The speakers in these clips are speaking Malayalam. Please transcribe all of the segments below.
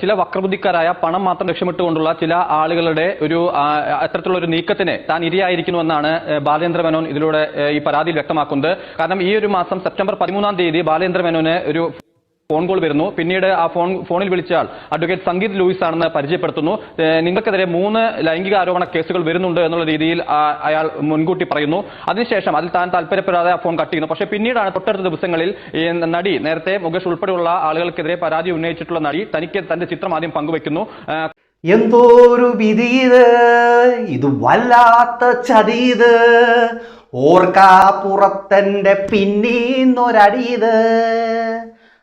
ചില വക്രബുദ്ധിക്കാരായ പണം മാത്രം ലക്ഷ്യമിട്ടുകൊണ്ടുള്ള ചില ആളുകളുടെ ഒരു അത്തരത്തിലുള്ള ഒരു നീക്കത്തിന് താൻ ഇരയായിരിക്കുന്നുവെന്നാണ് ബാലേന്ദ്ര മേനോൻ ഇതിലൂടെ ഈ പരാതിയിൽ വ്യക്തമാക്കുന്നത്. കാരണം ഈ ഒരു മാസം സെപ്റ്റംബർ പതിമൂന്നാം തീയതി ബാലേന്ദ്ര മേനോന് ഒരു ഫോൺ കോൾ വരുന്നു. പിന്നീട് ആ ഫോൺ ഫോണിൽ വിളിച്ചാൽ അഡ്വക്കേറ്റ് സംഗീത് ലൂയിസ് ആണെന്ന് പരിചയപ്പെടുത്തുന്നു നിങ്ങൾക്കെതിരെ മൂന്ന് ലൈംഗിക ആരോപണ കേസുകൾ വരുന്നുണ്ട് എന്നുള്ള രീതിയിൽ അയാൾ മുൻകൂട്ടി പറയുന്നു. അതിനുശേഷം അതിൽ താൻ താല്പര്യപ്പെടാതെ ആ ഫോൺ കട്ട് ചെയ്യുന്നു. പക്ഷേ പിന്നീടാണ് തൊട്ടടുത്ത ദിവസങ്ങളിൽ ഈ നടി നേരത്തെ മുകേഷ് ഉൾപ്പെടെയുള്ള ആളുകൾക്കെതിരെ പരാതി ഉന്നയിച്ചിട്ടുള്ള നടി തനിക്ക് തന്റെ ചിത്രം ആദ്യം പങ്കുവെക്കുന്നു. ആ, എന്തോരു വിധീത് ഇത്? വല്ലാത്ത ചതിയത് ഓർക്കാപ്പുറത്തന്റെ പിന്നീന്നൊരടിയത്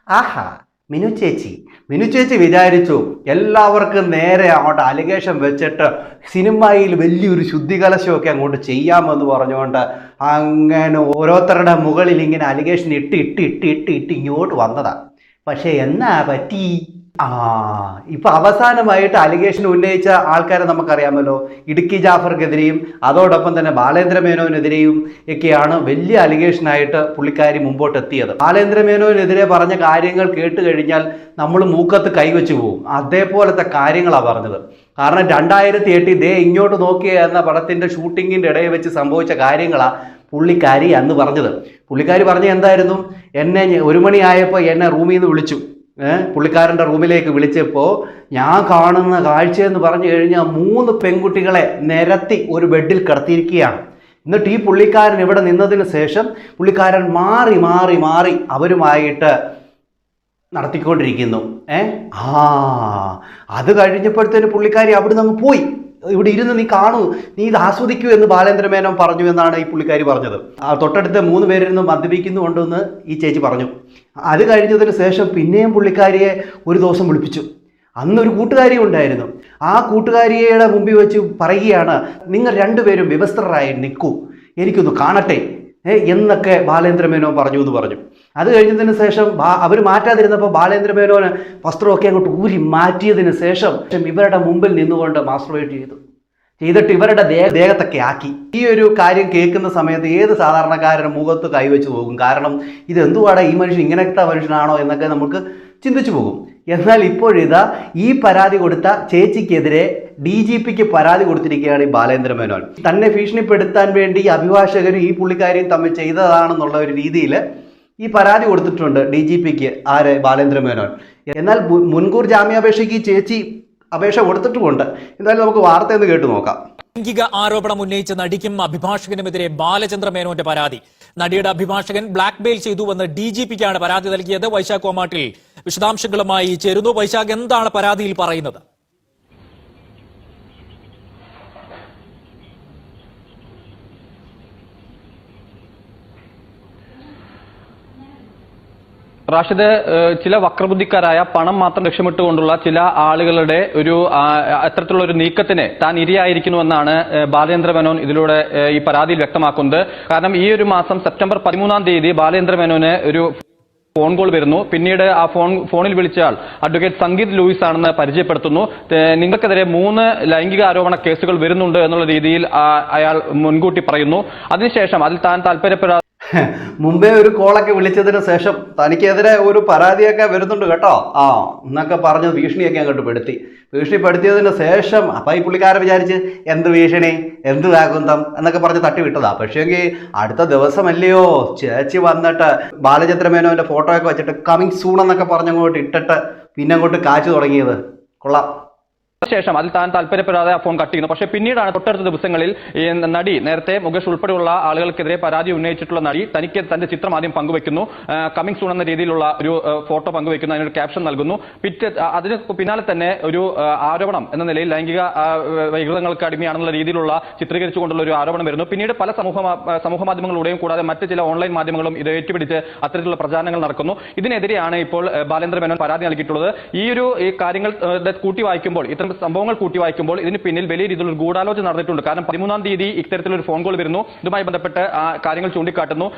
ആഹാ മിനു ചേച്ചി. മിനു ചേച്ചി വിചാരിച്ചു എല്ലാവർക്കും നേരെ അങ്ങോട്ട് അലിഗേഷൻ വെച്ചിട്ട് സിനിമയിൽ വലിയൊരു ശുദ്ധികലശമൊക്കെ അങ്ങോട്ട് ചെയ്യാമെന്ന് പറഞ്ഞുകൊണ്ട് അങ്ങനെ ഓരോരുത്തരുടെ മുകളിൽ ഇങ്ങനെ അലിഗേഷൻ ഇട്ട് ഇട്ട് ഇട്ട് ഇട്ട് ഇട്ട് ഇങ്ങോട്ട് വന്നതാണ് പക്ഷേ എന്നാ പറ്റി? ആ ഇപ്പൊ അവസാനമായിട്ട് അലിഗേഷൻ ഉന്നയിച്ച ആൾക്കാരെ നമുക്കറിയാമല്ലോ. ഇടുക്കി ജാഫർക്കെതിരെയും അതോടൊപ്പം തന്നെ ബാലേന്ദ്ര മേനോനെതിരെയും ഒക്കെയാണ് വലിയ അലിഗേഷനായിട്ട് പുള്ളിക്കാരി മുമ്പോട്ട് എത്തിയത് ബാലേന്ദ്ര മേനോനെതിരെ പറഞ്ഞ കാര്യങ്ങൾ കേട്ട് കഴിഞ്ഞാൽ നമ്മൾ മൂക്കത്ത് കൈവച്ച് പോകും അതേപോലത്തെ കാര്യങ്ങളാണ് പറഞ്ഞത്. കാരണം രണ്ടായിരത്തി എട്ടിൽ ദേ ഇങ്ങോട്ട് നോക്കിയ എന്ന പടത്തിന്റെ ഷൂട്ടിങ്ങിന്റെ ഇടയിൽ വെച്ച് സംഭവിച്ച കാര്യങ്ങളാണ് പുള്ളിക്കാരി അന്ന് പറഞ്ഞത്. പുള്ളിക്കാരി പറഞ്ഞ എന്തായിരുന്നു? എന്നെ ഒരു മണിയായപ്പോൾ എന്നെ റൂമിൽ നിന്ന് വിളിച്ചു. പുള്ളിക്കാരന്റെ റൂമിലേക്ക് വിളിച്ചപ്പോൾ ഞാൻ കാണുന്ന കാഴ്ചയെന്ന് പറഞ്ഞു കഴിഞ്ഞാൽ മൂന്ന് പെൺകുട്ടികളെ നിരത്തി ഒരു ബെഡിൽ കിടത്തിയിരിക്കുകയാണ്. എന്നിട്ട് ഈ പുള്ളിക്കാരൻ ഇവിടെ നിന്നതിന് ശേഷം പുള്ളിക്കാരൻ മാറി മാറി മാറി അവരുമായിട്ട് നടത്തിക്കൊണ്ടിരിക്കുന്നു. ഏ? ആ അത് കഴിഞ്ഞപ്പോഴത്തേന് പുള്ളിക്കാരി അവിടെ നിന്ന് പോയി. ഇവിടെ ഇരുന്ന് നീ കാണൂ നീ ഇത് ആസ്വദിക്കൂ എന്ന് ബാലേന്ദ്രമേനോൻ പറഞ്ഞു എന്നാണ് ഈ പുള്ളിക്കാരി പറഞ്ഞത്. ആ തൊട്ടടുത്ത് മൂന്ന് പേരിരുന്ന് മദ്യപിക്കുന്നുണ്ടെന്ന് ഈ ചേച്ചി പറഞ്ഞു. അത് കഴിഞ്ഞതിന് ശേഷം പിന്നെയും പുള്ളിക്കാരിയെ ഒരു ദിവസം വിളിപ്പിച്ചു. അന്നൊരു കൂട്ടുകാരി ഉണ്ടായിരുന്നു. ആ കൂട്ടുകാരിയുടെ മുമ്പിൽ വെച്ച് പറയുകയാണ് നിങ്ങൾ രണ്ടുപേരും വിവസ്ത്രരായി നിൽക്കൂ എനിക്കൊന്ന് കാണട്ടെ. എന്നൊക്കെ ബാലേന്ദ്ര മേനോൻ പറഞ്ഞു എന്ന് പറഞ്ഞു. അത് കഴിഞ്ഞതിന് ശേഷം അവർ മാറ്റാതിരുന്നപ്പോൾ ബാലേന്ദ്ര മേനോന് വസ്ത്രമൊക്കെ അങ്ങോട്ട് ഊരി മാറ്റിയതിന് ശേഷം ഇവരുടെ മുമ്പിൽ നിന്നുകൊണ്ട് മാസ്റ്റർബേറ്റ് ചെയ്തു. ചെയ്തിട്ട് ഇവരുടെ ദേഹ ദേഹത്തൊക്കെ ആക്കി. ഈ ഒരു കാര്യം കേൾക്കുന്ന സമയത്ത് ഏത് സാധാരണക്കാരനും മുഖത്ത് കൈവച്ച് പോകും? കാരണം ഇത് എന്തുവാടാ ഈ മനുഷ്യൻ ഇങ്ങനത്തെ മനുഷ്യനാണോ എന്നൊക്കെ നമുക്ക് ചിന്തിച്ചു പോകും. എന്നാൽ ഇപ്പോഴിതാ ഈ പരാതി കൊടുത്ത ചേച്ചിക്കെതിരെ ഡി ജി പിക്ക് പരാതി കൊടുത്തിരിക്കുകയാണ് ഈ ബാലേന്ദ്ര മേനോൻ. തന്നെ ഭീഷണിപ്പെടുത്താൻ വേണ്ടി അഭിഭാഷകരും ഈ പുള്ളിക്കാരിയും തമ്മിൽ ചെയ്തതാണെന്നുള്ള ഒരു രീതിയിൽ ഈ പരാതി കൊടുത്തിട്ടുണ്ട് ഡി ജി പിക്ക് ആര്? ബാലേന്ദ്ര മേനോൻ. എന്നാൽ മുൻകൂർ ജാമ്യാപേക്ഷയ്ക്ക് ചേച്ചി അപേക്ഷ കൊടുത്തിട്ടുമുണ്ട്. എന്തായാലും നമുക്ക് വാർത്ത എന്ന് കേട്ടു നോക്കാം. ലൈംഗിക ആരോപണം ഉന്നയിച്ച നടിക്കും അഭിഭാഷകനുമെതിരെ ബാലചന്ദ്ര മേനോന്റെ പരാതി. നടിയുടെ അഭിഭാഷകൻ ബ്ലാക്ക് മെയിൽ ചെയ്തുവെന്ന് ഡി ജി പിക്കാണ് പരാതി നൽകിയത് വൈശാഖ് കോമാട്ടിൽ വിശദാംശങ്ങളുമായി ചേരുന്നു. വൈശാഖ് എന്താണ് പരാതിയിൽ പറയുന്നത്? റാഷിദ് ചില വക്രബുദ്ധിക്കാരായ പണം മാത്രം ലക്ഷ്യമിട്ടുകൊണ്ടുള്ള ചില ആളുകളുടെ ഒരു അത്തരത്തിലുള്ള ഒരു നീക്കത്തിന് താൻ ഇരയായിരിക്കുന്നുവെന്നാണ് ബാലേന്ദ്ര മേനോൻ ഇതിലൂടെ ഈ പരാതിയിൽ വ്യക്തമാക്കുന്നത്. കാരണം ഈ ഒരു മാസം സെപ്റ്റംബർ പതിമൂന്നാം തീയതി ബാലേന്ദ്ര മേനോന് ഒരു ഫോൺ കോൾ വരുന്നു. പിന്നീട് ആ ഫോൺ ഫോണിൽ വിളിച്ചാൽ അഡ്വക്കേറ്റ് സംഗീത് ലൂയിസ് ആണെന്ന് പരിചയപ്പെടുത്തുന്നു നിങ്ങൾക്കെതിരെ മൂന്ന് ലൈംഗിക ആരോപണ കേസുകൾ വരുന്നുണ്ട് എന്നുള്ള രീതിയിൽ അയാൾ മുൻകൂട്ടി പറയുന്നു. അതിനുശേഷം അതിൽ താൻ താല്പര്യപ്പെടാതെ മുമ്പേ ഒരു കോളൊക്കെ വിളിച്ചതിന് ശേഷം തനിക്കെതിരെ ഒരു പരാതിയൊക്കെ വരുന്നുണ്ട് കേട്ടോ. ആ എന്നൊക്കെ പറഞ്ഞ് ഭീഷണിയൊക്കെ അങ്ങോട്ട് പെടുത്തി. ഭീഷണിപ്പെടുത്തിയതിന് ശേഷം അപ്പം ഈ പുള്ളിക്കാരെ വിചാരിച്ച് എന്ത് ഭീഷണി? എന്ത് വാകുന്തം എന്നൊക്കെ പറഞ്ഞ് തട്ടി വിട്ടതാ പക്ഷേങ്കിൽ അടുത്ത ദിവസമല്ലയോ? ചേച്ചി വന്നിട്ട് ബാലചന്ദ്ര ഫോട്ടോയൊക്കെ വെച്ചിട്ട് കമ്മിങ് സൂൺ എന്നൊക്കെ പറഞ്ഞങ്ങോട്ട് ഇട്ടിട്ട് പിന്നെ അങ്ങോട്ട് കാച്ചു തുടങ്ങിയത്. കൊള്ളാം. ശേഷം അതിൽ താൻ താല്പര്യപ്പെടാതെ ആ ഫോൺ കട്ട് ചെയ്യുന്നു പക്ഷേ പിന്നീടാണ് തൊട്ടടുത്ത ദിവസങ്ങളിൽ ഈ നടി നേരത്തെ മുകേഷ് ഉൾപ്പെടെയുള്ള ആളുകൾക്കെതിരെ പരാതി ഉന്നയിച്ചിട്ടുള്ള നടി തനിക്ക് തന്റെ ചിത്രം ആദ്യം പങ്കുവെക്കുന്നു. കമ്മിങ് സൂൺ എന്ന രീതിയിലുള്ള ഒരു ഫോട്ടോ പങ്കുവെക്കുന്നു. അതിനൊരു ക്യാപ്ഷൻ നൽകുന്നു. പിറ്റേ അതിന് പിന്നാലെ തന്നെ ഒരു ആരോപണം എന്ന നിലയിൽ ലൈംഗിക വൈകൃതങ്ങൾക്ക് അടിമയാണെന്നുള്ള രീതിയിലുള്ള ചിത്രീകരിച്ചുകൊണ്ടുള്ള ഒരു ആരോപണം വരുന്നു. പിന്നീട് പല സമൂഹ സമൂഹ മാധ്യമങ്ങളിലൂടെയും കൂടാതെ മറ്റ് ചില ഓൺലൈൻ മാധ്യമങ്ങളും ഇത് ഏറ്റുപിടിച്ച് അത്തരത്തിലുള്ള പ്രചാരണങ്ങൾ നടക്കുന്നു. ഇതിനെതിരെയാണ് ഇപ്പോൾ ബാലേന്ദ്ര മേനോൻ പരാതി നൽകിയിട്ടുള്ളത്. ഈ ഒരു കാര്യങ്ങൾ കൂട്ടി വായിക്കുമ്പോൾ ഇത്തരം സംഭവങ്ങൾ കൂട്ടി വായിക്കുമ്പോൾ ഇതിന് പിന്നിൽ വലിയ രീതിയിലുള്ള ഗൂഢാലോചന നടന്നിട്ടുണ്ട്. കാരണം പതിമൂന്നാം തീയതി ഇത്തരത്തിലൊരു ഫോൺ കോൾ വരുന്നു. ഇതുമായി ബന്ധപ്പെട്ട് കാര്യങ്ങൾ ചൂണ്ടിക്കാട്ടുന്നു.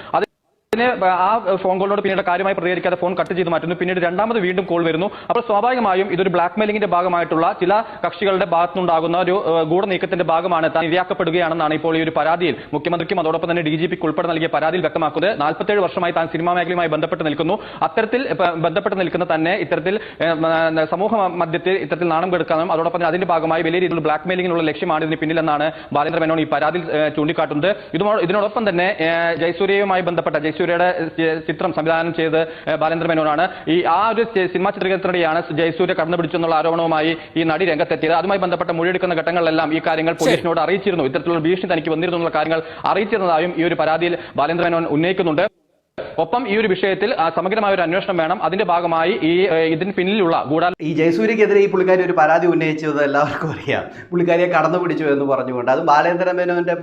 അതിന് ആ ഫോൺ കോളിനോട് പിന്നീട് കാര്യമായി പ്രതികരിക്കാതെ ഫോൺ കട്ട് ചെയ്ത് മാറ്റുന്നു. പിന്നീട് രണ്ടാമത് വീണ്ടും കോൾ വരുന്നു. അപ്പോൾ സ്വാഭാവികമായും ഇതൊരു ബ്ലാക്ക് മെയിലിംഗിന്റെ ഭാഗമായിട്ടുള്ള ചില കക്ഷികളുടെ ഭാഗത്തുനിന്നുണ്ടാകുന്ന ഒരു ഗൂഢനീക്കത്തിന്റെ ഭാഗമാണ് താൻ ഇരയാക്കപ്പെടുകയാണെന്നാണ് ഇപ്പോൾ ഈ ഒരു പരാതിയിൽ മുഖ്യമന്ത്രിക്കും അതോടൊപ്പം തന്നെ ഡി ജി പിക്ക് ഉൾപ്പെടെ നൽകിയ പരാതിയിൽ വ്യക്തമാക്കുന്നത്. നാൽപ്പത്തേഴ് വർഷമായി താൻ സിനിമാ മേഖലയുമായി ബന്ധപ്പെട്ട് നിൽക്കുന്നു. അത്തരത്തിൽ ബന്ധപ്പെട്ട് നിൽക്കുന്ന തന്നെ ഇത്തരത്തിൽ സമൂഹ മധ്യത്തിൽ ഇത്തരത്തിൽ നാണം കെടുക്കാനും അതോടൊപ്പം തന്നെ അതിന്റെ ഭാഗമായി വലിയ രീതിയിലുള്ള ബ്ലാക്ക് മെയിലിംഗിനുള്ള ലക്ഷ്യമാണ് ഇതിന് പിന്നിലെന്നാണ് ബാലേന്ദ്ര മേനോൻ ഈ പരാതിയിൽ ചൂണ്ടിക്കാട്ടുന്നത്. ഇതിനോടൊപ്പം തന്നെ ജയസൂര്യയുമായി ബന്ധപ്പെട്ട ജയസൂര്യയുടെ ചിത്രം സംവിധാനം ചെയ്ത് ബാലേന്ദ്ര മേനോനാണ്. ഈ ആ ഒരു സിനിമാ ചിത്രീകരണത്തിനിടെയാണ് ജയസൂര്യ കടന്നു പിടിച്ചെന്നുള്ള ആരോപണവുമായി ഈ നടി രംഗത്തെത്തിയത്. അതുമായി ബന്ധപ്പെട്ട മൊഴിയെടുക്കുന്ന ഘട്ടങ്ങളിലെല്ലാം ഈ കാര്യങ്ങൾ പോലീസിനോട് അറിയിച്ചിരുന്നു. ഇത്തരത്തിലുള്ള ഭീഷണി തനിക്ക് വന്നിരുന്നു എന്നുള്ള കാര്യങ്ങൾ അറിയിച്ചിരുന്നതായും ഈ ഒരു പരാതിയിൽ ബാലേന്ദ്ര മേനോൻ ഉന്നയിക്കുന്നുണ്ട്. ഒപ്പം ഈ ഒരു വിഷയത്തിൽ സമഗ്രമായ ഒരു അന്വേഷണം വേണം. അതിന്റെ ഭാഗമായി ഈ ഇതിന് പിന്നിലുള്ള ഗൂഢാല ഈ ജയസൂര്യക്കെതിരെ ഈ പുള്ളിക്കാരി ഒരു പരാതി ഉന്നയിച്ചത് എല്ലാവർക്കും അറിയാം. പുള്ളിക്കാരിയെ കടന്നു പിടിച്ചു എന്ന് പറഞ്ഞുകൊണ്ട്. അത് ബാലേന്ദ്ര മേനോന്റെ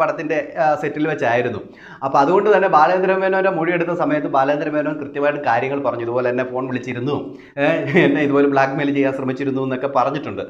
പടത്തിന്റെ സെറ്റിൽ വെച്ചായിരുന്നു. അപ്പോൾ അതുകൊണ്ട് തന്നെ ബാലേന്ദ്ര മേനോന്റെ മൊഴി എടുത്ത സമയത്ത് ബാലേന്ദ്ര മേനോൻ കൃത്യമായിട്ട് കാര്യങ്ങൾ പറഞ്ഞു. ഇതുപോലെ എന്നെ ഫോൺ വിളിച്ചിരുന്നു. എന്നെ ഇതുപോലെ ബ്ലാക്ക് മെയിൽ ചെയ്യാൻ ശ്രമിച്ചിരുന്നു എന്നൊക്കെ പറഞ്ഞിട്ടുണ്ട്.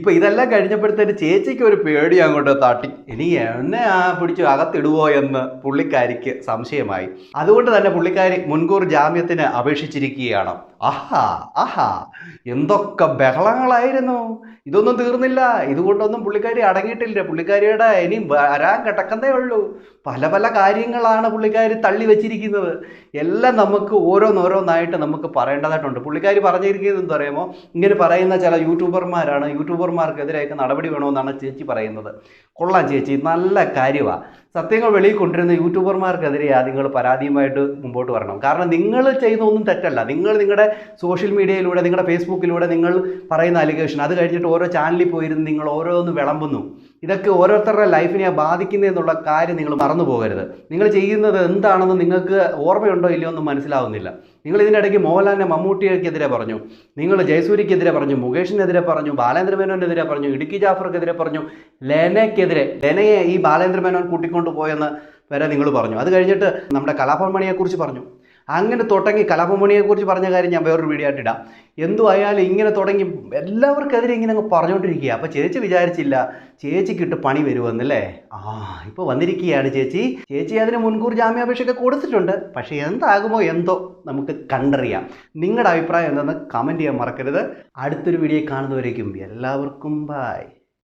ഇപ്പോൾ ഇതെല്ലാം കഴിഞ്ഞപ്പോഴത്തേന് ചേച്ചിക്ക് ഒരു പേടി അങ്ങോട്ട് തട്ടി. ഇനി എന്നെ പിടിച്ചു അകത്തിടുവോ? എന്ന് പുള്ളിക്കാരിക്ക് സംശയമായി. അതുകൊണ്ട് തന്നെ പുള്ളിക്കാരി മുൻകൂർ ജാമ്യത്തിന് അപേക്ഷിച്ചിരിക്കുകയാണ്. ആഹാ ആഹാ. എന്തൊക്കെ ബഹളങ്ങളായിരുന്നു. ഇതൊന്നും തീർന്നില്ല. ഇതുകൊണ്ടൊന്നും പുള്ളിക്കാരി അടങ്ങിയിട്ടില്ല. പുള്ളിക്കാരിയുടെ ഇനി വരാൻ കിടക്കുന്നേ ഉള്ളൂ. പല പല കാര്യങ്ങളാണ് പുള്ളിക്കാരി തള്ളി വെച്ചിരിക്കുന്നത്. എല്ലാം നമുക്ക് ഓരോന്നോരോന്നായിട്ട് നമുക്ക് പറയേണ്ടതായിട്ടുണ്ട്. പുള്ളിക്കാരി പറഞ്ഞിരിക്കുന്നത് എന്താ പറയുമ്പോൾ ഇങ്ങനെ പറയുന്ന ചില യൂട്യൂബർമാരാണ്. യൂട്യൂബർമാർക്കെതിരെയൊക്കെ നടപടി വേണമെന്നാണ് ചേച്ചി പറയുന്നത്. കൊള്ളാം ചേച്ചി. നല്ല കാര്യമാണ് സത്യങ്ങൾ വെളിയിൽ കൊണ്ടുവരുന്ന യൂട്യൂബർമാർക്കെതിരെയാണ് നിങ്ങൾ പരാതിയുമായിട്ട് മുമ്പോട്ട് വരണം. കാരണം നിങ്ങൾ ചെയ്യുന്ന ഒന്നും തെറ്റല്ല. നിങ്ങൾ നിങ്ങളുടെ സോഷ്യൽ മീഡിയയിലൂടെ നിങ്ങളുടെ ഫേസ്ബുക്കിലൂടെ നിങ്ങൾ പറയുന്ന അലിഗേഷൻ അത് കഴിഞ്ഞിട്ട് ഓരോ ചാനലിൽ പോയിരുന്ന് നിങ്ങൾ ഓരോന്ന് വിളമ്പുന്നു. ഇതൊക്കെ ഓരോരുത്തരുടെ ലൈഫിനെ ബാധിക്കുന്നതെന്നുള്ള കാര്യം നിങ്ങൾ മറന്നു പോകരുത്. നിങ്ങൾ ചെയ്യുന്നത് എന്താണെന്ന് നിങ്ങൾക്ക് ഓർമ്മയുണ്ടോ ഇല്ലയോ ഒന്നും മനസ്സിലാവുന്നില്ല. നിങ്ങൾ ഇതിനിടയ്ക്ക് മോഹൻലാലിനെ മമ്മൂട്ടിക്കെതിരെ പറഞ്ഞു. നിങ്ങൾ ജയസൂര്യക്കെതിരെ പറഞ്ഞു. മുകേഷിനെതിരെ പറഞ്ഞു. ബാലേന്ദ്ര മേനോനെതിരെ പറഞ്ഞു. ഇടുക്കി ജാഫർക്കെതിരെ പറഞ്ഞു. ലെനയ്ക്കെതിരെ ലെനയെ ഈ ബാലേന്ദ്ര മേനോൻ കൂട്ടിക്കൊണ്ടു പോയെന്ന് വരെ നിങ്ങൾ പറഞ്ഞു. അത് കഴിഞ്ഞിട്ട് നമ്മുടെ കലാഭവൻ മണിയെക്കുറിച്ച് പറഞ്ഞു. അങ്ങനെ തുടങ്ങി കലാഭമണിയെക്കുറിച്ച് പറഞ്ഞ കാര്യം ഞാൻ വേറൊരു വീഡിയോ ആയിട്ട് ഇടാം. ഇങ്ങനെ തുടങ്ങി എല്ലാവർക്കെതിരെ ഇങ്ങനെ അങ്ങ് പറഞ്ഞുകൊണ്ടിരിക്കുക അപ്പോൾ ചേച്ചി വിചാരിച്ചില്ല ചേച്ചിക്കിട്ട് പണി വരുമെന്നല്ലേ? ആ ഇപ്പോൾ വന്നിരിക്കുകയാണ് ചേച്ചി. ചേച്ചി അതിന് മുൻകൂർ ജാമ്യാപേക്ഷയൊക്കെ കൊടുത്തിട്ടുണ്ട്. പക്ഷേ എന്താകുമോ എന്തോ നമുക്ക് കണ്ടറിയാം. നിങ്ങളുടെ അഭിപ്രായം എന്തെന്ന് കമന്റ് ചെയ്യാൻ മറക്കരുത്. അടുത്തൊരു വീഡിയോ കാണുന്നവരേക്കും എല്ലാവർക്കും ബായ്